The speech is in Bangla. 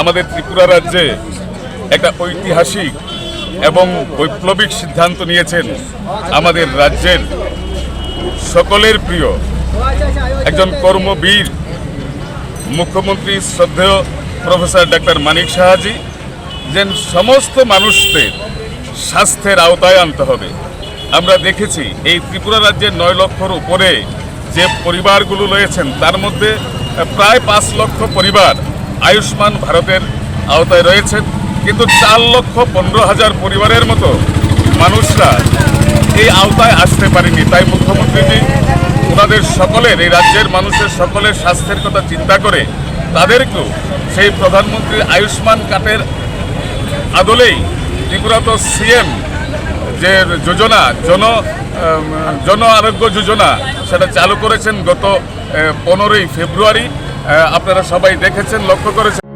আমাদের ত্রিপুরা রাজ্যে একটা ঐতিহাসিক এবং বৈপ্লবিক সিদ্ধান্ত নিয়েছেন আমাদের রাজ্যের সকলের প্রিয় একজন কর্মবীর, মুখ্যমন্ত্রী শ্রদ্ধেয় প্রফেসর ডাক্তার মানিক সাহাজি, যেন সমস্ত মানুষদের স্বাস্থ্যের আওতায় আনতে হবে। আমরা দেখেছি এই ত্রিপুরা রাজ্যের নয় লক্ষর উপরে যে পরিবারগুলো রয়েছেন, তার মধ্যে প্রায় পাঁচ লক্ষ পরিবার আয়ুষ্মান ভারতের আওতায় রয়েছেন। কিন্তু চার লক্ষ পনেরো হাজার পরিবারের মতো মানুষরা এই আওতায় আসতে পারেনি। তাই মুখ্যমন্ত্রীজি ওনাদের সকলের, এই রাজ্যের মানুষের সকলের স্বাস্থ্যের কথা চিন্তা করে তাদেরকেও সেই প্রধানমন্ত্রী আয়ুষ্মান কার্ডের আদলেই ত্রিপুরা তো সিএম যে যোজনা, জন জন আরোগ্য যোজনা সেটা চালু করেছেন গত পনেরোই ফেব্রুয়ারি। আপনারা সবাই দেখেছেন লক্ষ্য করেছেন।